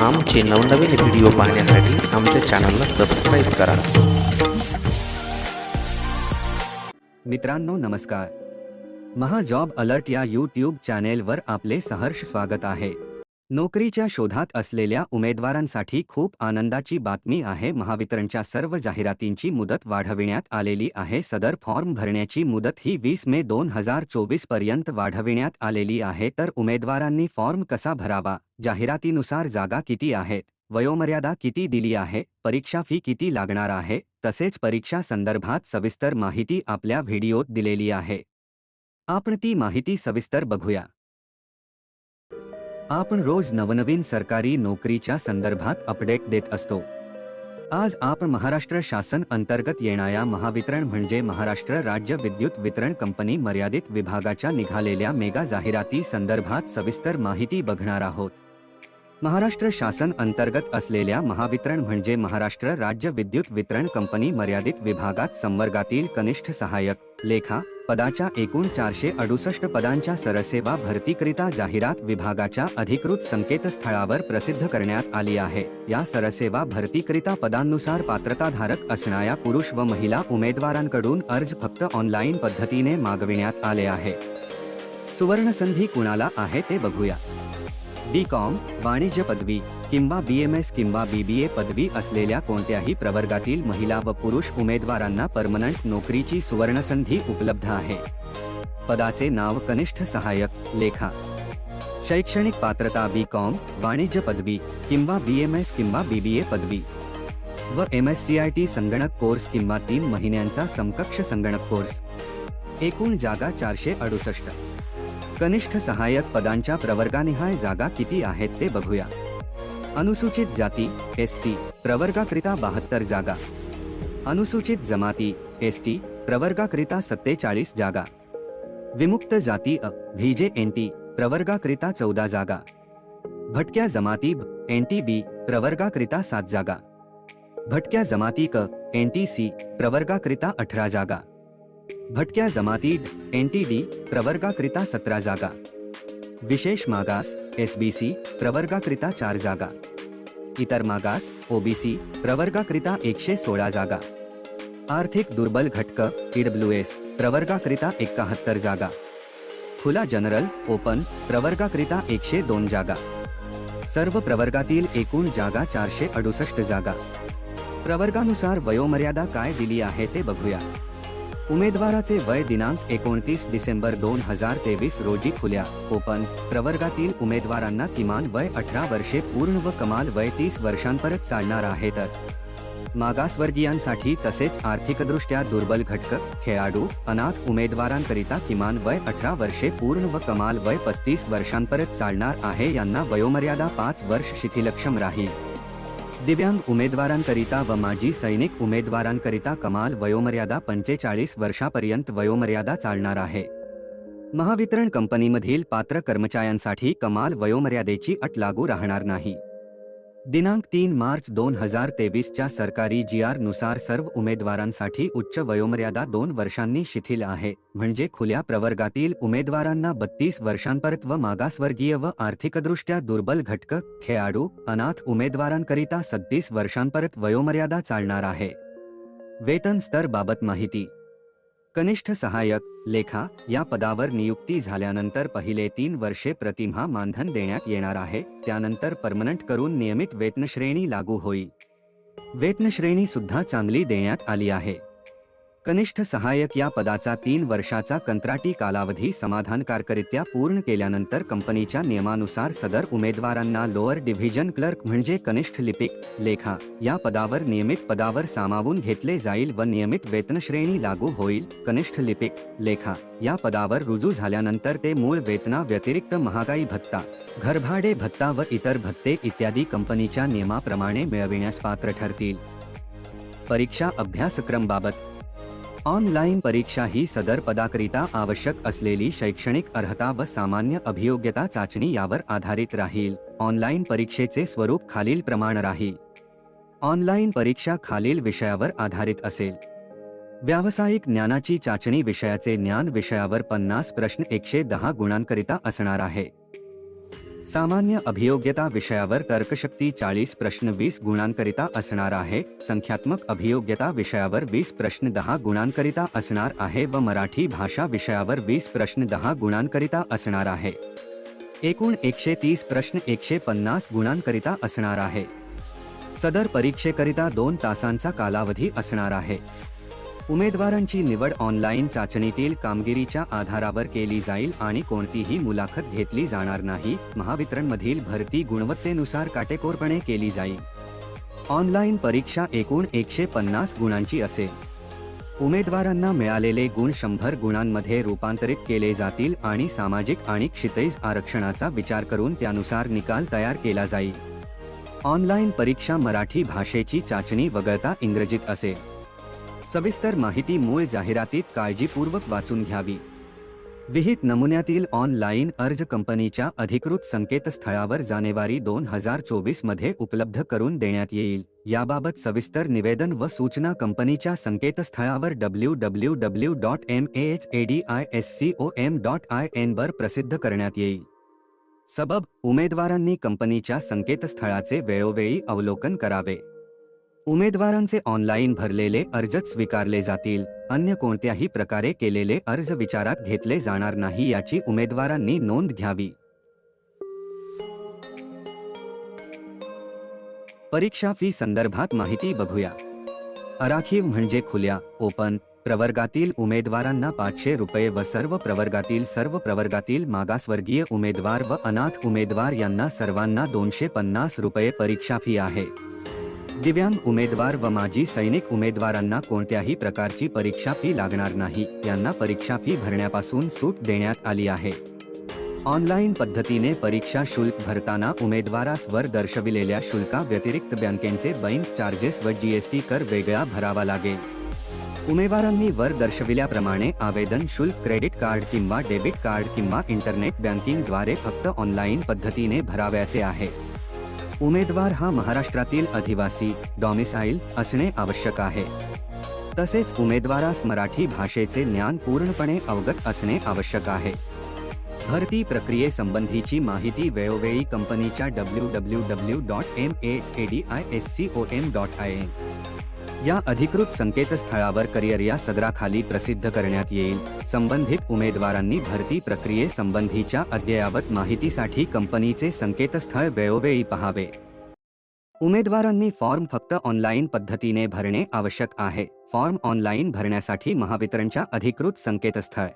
आमचे नवनवीन व्हिडिओ पाहण्यासाठी आमच्या चॅनलला सबस्क्राईब करा. मित्रांनो नमस्कार. महा जॉब अलर्ट या यूट्यूब चॅनेलवर आपले सहर्ष स्वागत आहे. नोकरीच्या शोधात असलेल्या उमेदवारांसाठी खूप आनंदाची बातमी आहे. महावितरणच्या सर्व जाहिरातींची मुदत वाढविण्यात आलेली आहे. सदर फॉर्म भरण्याची मुदत ही वीस मे दोन हजार चोवीसपर्यंत वाढविण्यात आलेली आहे. तर उमेदवारांनी फॉर्म कसा भरावा? जाहिरातीनुसार जागा किती आहेत वयोमर्यादा किती दिली आहे? परीक्षा फी किती लागणार आहे? तसेच परीक्षा संदर्भात सविस्तर माहिती आपल्या व्हिडिओत दिलेली आहे. आपण ती माहिती सविस्तर बघूया. आपण रोज नवनवीन सरकारी नोकरीच्या संदर्भात अपडेट देत असतो. आज आपण महाराष्ट्र शासन अंतर्गत येणाऱ्या महावितरण म्हणजे महाराष्ट्र राज्य विद्युत वितरण कंपनी मर्यादित विभागाच्या निघालेल्या मेगा जाहिराती संदर्भात सविस्तर माहिती बघणार आहोत. महाराष्ट्र शासन अंतर्गत असलेल्या महावितरण म्हणजे महाराष्ट्र राज्य विद्युत वितरण कंपनी मर्यादित विभागात संवर्गातील कनिष्ठ सहाय्यक लेखा पदाच्या एकूण चारशे अडुसष्ट पदांच्या सरसेवा भरतीकरिता जाहिरात विभागाच्या अधिकृत संकेतस्थळावर प्रसिद्ध करण्यात आली आहे. या सरसेवा भरतीकरिता पदांनुसार पात्रताधारक असणाऱ्या पुरुष व महिला उमेदवारांकडून अर्ज फक्त ऑनलाईन पद्धतीने मागविण्यात आले आहे. सुवर्णसंधी कुणाला आहे ते बघूया. बी कॉम वाणिज्य पदवी किंवा बी एम एस किंवा बी बी ए पदवी असलेल्या कोणत्याही प्रवर्गातील महिला व पुरुष उमेदवारांना परमनंट नोकरीची सुवर्णसंधी उपलब्ध आहे. पदाचे नाव कनिष्ठ सहाय्यक लेखा. शैक्षणिक पात्रता बी कॉम वाणिज्य पदवी किंवा बी एम एस किंवा बी बी ए पदवी. व M S C I T संगणक कोर्स किंवा तीन महिन्यांचा समकक्ष संगणक कोर्स. एकूण जागा चारशे अडुसष्ट. कनिष्ठ सहाय्यक पदांच्या प्रवर्गानिहाय जागा किती आहेत ते बघूया. अनुसूचित जाती एस सी प्रवर्गाकरिता बहात्तर जागा. अनुसूचित जमाती एस टी प्रवर्गाकरिता सत्तेचाळीस जागा. विमुक्त जाती अ व्हीजे एन टी प्रवर्गाकरिता चौदा जागा. भटक्या जमाती एन टी बी प्रवर्गाकरिता सात जागा. भटक्या जमाती क एन टी सी प्रवर्गाकरिता अठरा जागा. भटक्या जमाती एन टी डी प्रवर्गाकरिता सतरा जागा. विशेष मागास एस बी सी प्रवर्गाकरिता चार जागा. इतर मागास ओबीसी प्रवर्गाकरिता एकशे सोळा जागा. आर्थिक दुर्बल घटक ईडब्ल्यू एस प्रवर्गाकरिता एकाहत्तर जागा. खुला जनरल ओपन प्रवर्गाकरिता एकशे दोन जागा. सर्व प्रवर्गातील एकूण जागा चारशे अडुसष्ट जागा. प्रवर्गानुसार वयोमर्यादा काय दिली आहे ते बघूया. उमेदवाराचे वय दिनांक एकोणतीस डिसेंबर दोन हजार तेवीस रोजी खुल्या. ओपन. प्रवर्गातील उमेदवारांना किमान वय अठरा वर्षे पूर्ण व कमाल वय तीस वर्षांपर्यंत चालणार आहे तर. मागासवर्गीयांसाठी तसेच आर्थिकदृष्ट्या दुर्बल घटक खेळाडू अनाथ उमेदवारांकरिता किमान वय अठरा वर्षे पूर्ण व कमाल वय पस्तीस वर्षांपर्यंत चालणार आहे यांना वयोमर्यादा पाच वर्ष शिथिलक्षम राहील. दिव्यांग उमेदवारांकरिता व माजी सैनिक उमेदवारांकरिता कमाल वयोमर्यादा पंचेचाळीस वर्षापर्यंत वयोमर्यादा चालणार आहे. महावितरण कंपनीमधील पात्र कर्मचाऱ्यांसाठी कमाल वयोमर्यादेची अट लागू राहणार नाही. दिनांक तीन मार्च दोन हजार तेवीसच्या सरकारी जी आरनुसार सर्व उमेदवारांसाठी उच्च वयोमर्यादा दोन वर्षांनी शिथिल आहे. म्हणजे खुल्या प्रवर्गातील उमेदवारांना बत्तीस वर्षांपर्यंत व मागासवर्गीय व आर्थिकदृष्ट्या दुर्बल घटक खेळाडू अनाथ उमेदवारांकरिता सत्तीस वर्षांपर्यंत वयोमर्यादा चालणार आहे. वेतन स्तर बाबत माहिती कनिष्ठ सहाय्यक लेखा या पदावर नियुक्ती झाल्यानंतर पहिले तीन वर्षे प्रतिमा मानधन देण्यात येणार आहे. त्यानंतर परमनंट करून नियमित वेतनश्रेणी लागू होईल. वेतनश्रेणी सुद्धा चांगली देण्यात आली आहे. कनिष्ठ सहाय्यक या पदाचा तीन वर्षाचा कंत्राटी कालावधी समाधानकारकरित्या पूर्ण केल्यानंतर कंपनीच्या नियमानुसार सदर उमेदवारांना लोअर डिव्हिजन क्लर्क म्हणजे कनिष्ठ लिपिक लेखा या पदावर नियमित पदावर सामावून घेतले जाईल व नियमित वेतनश्रेणी लागू होईल कनिष्ठ लिपिक लेखा या पदावर रुजू झाल्यानंतर ते मूळ वेतना व्यतिरिक्त महागाई भत्ता घरभाडे भत्ता व इतर भत्ते इत्यादी कंपनीच्या नियमाप्रमाणे मिळविण्यास पात्र ठरतील. परीक्षा अभ्यासक्रमबाबत ऑनलाईन परीक्षा ही सदर पदाकरिता आवश्यक असलेली शैक्षणिक अर्हता व सामान्य अभियोग्यता चाचणी यावर आधारित राहील. ऑनलाईन परीक्षेचे स्वरूप खालील प्रमाण राहील. ऑनलाईन परीक्षा खालील विषयावर आधारित असेल. व्यावसायिक ज्ञानाची चाचणी विषयाचे ज्ञान विषयावर पन्नास प्रश्न एकशे दहा गुणांकरिता असणार आहे. सामान्य अभियोग्यता विषयावर तर्कशक्ती चाळीस प्रश्न वीस गुणांकरिता असणार आहे. संख्यात्मक अभियोग्यता विषयावर वीस प्रश्न दहा गुणांकरिता असणार आहे व मराठी भाषा विषयावर वीस प्रश्न दहा गुणांकरिता असणार आहे. एकूण एकशे तीस प्रश्न एकशे पन्नास गुणांकरिता असणार आहे. सदर परीक्षेकरिता दोन तासांचा कालावधी असणार आहे. उमेदवारांची निवड ऑनलाईन चाचणीतील कामगिरीच्या आधारावर केली जाईल आणि कोणतीही मुलाखत घेतली जाणार नाही. महावितरणमधील भरती गुणवत्तेनुसार काटेकोरपणे केली जाईल. ऑनलाईन परीक्षा एकूण एकशे पन्नास गुणांची असेल. उमेदवारांना मिळालेले गुण शंभर गुणांमध्ये रूपांतरित केले जातील आणि सामाजिक आणि क्षितैज आरक्षणाचा विचार करून त्यानुसार निकाल तयार केला जाईल. ऑनलाईन परीक्षा मराठी भाषेची चाचणी वगळता इंग्रजीत असेल. सविस्तर माहिती मूळ जाहिरातीत काळजीपूर्वक वाचून घ्यावी. विहित नमुन्यातील ऑनलाईन अर्ज कंपनीच्या अधिकृत संकेतस्थळावर जानेवारी दोन हजार चोवीसमध्ये उपलब्ध करून देण्यात येईल. याबाबत सविस्तर निवेदन व सूचना कंपनीच्या संकेतस्थळावर W W W dot M H A D I S C O M dot I N वर प्रसिद्ध करण्यात येईल. सबब उमेदवारांनी कंपनीच्या संकेतस्थळाचे वेळोवेळी अवलोकन करावे. उमेदवारांचे ऑनलाईन भरलेले अर्जच स्वीकारले जातील. अन्य कोणत्याही प्रकारे केलेले अर्ज विचारात घेतले जाणार नाही याची उमेदवारांनी नोंद घ्यावी. परीक्षा फी संदर्भात माहिती बघूया. अराखीव म्हणजे खुल्या ओपन प्रवर्गातील उमेदवारांना पाचशे रुपये व सर्व प्रवर्गातील सर्व प्रवर्गातील मागासवर्गीय उमेदवार व अनाथ उमेदवार यांना सर्वांना दोनशे पन्नास रुपये परीक्षा फी आहे. दिव्यांग उमेदवार व माजी सैनिक उमेदवारांना कोणत्याही प्रकारची परीक्षा फ़ी लागणार नाही. यांना परीक्षा फ़ी भरण्यापासून सूट देण्यात आली आहे. ऑनलाईन पद्धतीने परीक्षा शुल्क भरताना उमेदवारास वर दर्शविलेल्या शुल्का व्यतिरिक्त बँकेचे बैंक चार्जेस व जीएसटी कर वेगळा भरावा लागेल. उमेदवारांनी वर दर्शविल्याप्रमाणे आवेदन शुल्क, क्रेडिट कार्ड किंवा डेबिट कार्ड किंवा इंटरनेट बँकिंगद्वारे फक्त ऑनलाईन पद्धतीने भरावयाचे आहे. उमेदवार हा महाराष्ट्रातील अधिवासी डॉमिसाईल असणे आवश्यक आहे. तसेच उमेदवारास मराठी भाषेचे ज्ञान पूर्णपणे अवगत असणे आवश्यक आहे. भरती प्रक्रियेसंबंधीची माहिती वेळोवेळी कंपनीच्या W W W dot M H A D I S C O M dot I N या अधिकृत संकेतस्थळावर करिअर या सदराखाली प्रसिद्ध करण्यात येईल. संबंधित उमेदवारांनी भरती प्रक्रियेसंबंधीच्या अद्ययावत माहितीसाठी कंपनीचे संकेतस्थळ वेळोवेळी पहावे. उमेदवारांनी फॉर्म फक्त ऑनलाईन पद्धतीने भरणे आवश्यक आहे. फॉर्म ऑनलाईन भरण्यासाठी महावितरणच्या अधिकृत संकेतस्थळ.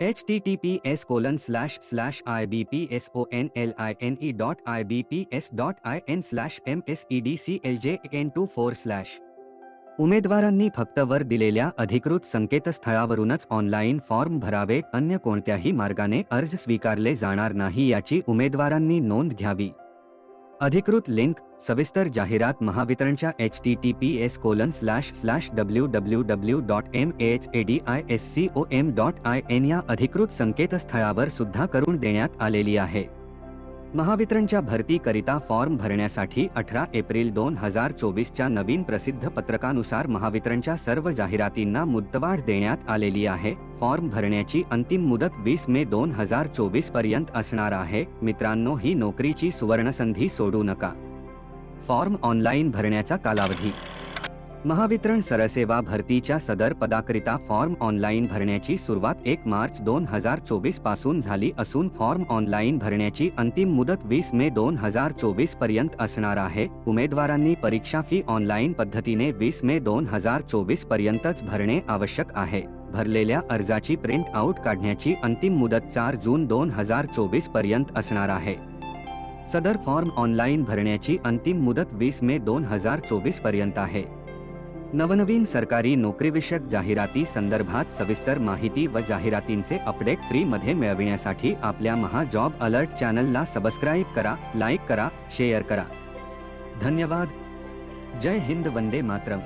H T T P S colon slash slash I B P S O N L I N E dot I B P S dot I N slash M S E D C L J N two four slash. उमेदवारांनी फक्त वर दिलेल्या अधिकृत संकेतस्थळावरूनच online form भरावे अन्य कोणत्याही मार्गाने अर्ज स्वीकारले जाणार नाही याची उमेदवारांनी नोंद घ्यावी. अधिकृत लिंक सविस्तर जाहिरात महावितरणच्या H T T P S colon slash slash W W W dot M H A D I S C O M dot I N या अधिकृत संकेतस्थळावर सुद्धा करून देण्यात आलेली आहे. महावितरणच्या भरतीकरिता फॉर्म भरण्यासाठी अठरा एप्रिल दोन हजार चोवीसच्या नवीन प्रसिद्ध पत्रकानुसार महावितरणच्या सर्व जाहिरातींना मुद्दवाढ देण्यात आलेली आहे. फॉर्म भरण्याची अंतिम मुदत वीस मे दोन हजार चोवीसपर्यंत असणार आहे. मित्रांनो ही नोकरीची सुवर्णसंधी सोडू नका. फॉर्म ऑनलाईन भरण्याचा कालावधी महावितरण सरसेवा भरतीच्या सदर पदाकरिता फॉर्म ऑनलाईन भरण्याची सुरुवात एक मार्च दोन हजार चोवीसपासून झाली असून फॉर्म ऑनलाईन भरण्याची अंतिम मुदत वीस मे दोन हजार चोवीसपर्यंत असणार आहे. उमेदवारांनी परीक्षा फी ऑनलाईन पद्धतीने वीस मे दोन हजार चोवीस पर्यंतच भरणे आवश्यक आहे. भरलेल्या अर्जाची प्रिंट आउट काढण्याची अंतिम मुदत चार जून दोन हजार चोवीसपर्यंत असणार आहे. सदर फॉर्म ऑनलाईन भरण्याची अंतिम मुदत वीस मे दोन हजार चोवीसपर्यंत आहे. नवनवीन सरकारी नोकरीविषयक जाहिराती संदर्भात सविस्तर माहिती व जाहिरातींचे अपडेट फ्री मध्ये मिळविण्यासाठी आपल्या महा जॉब अलर्ट चॅनलला सबस्क्राईब करा, लाईक करा, शेअर करा. धन्यवाद. जय हिंद, वंदे मातरम.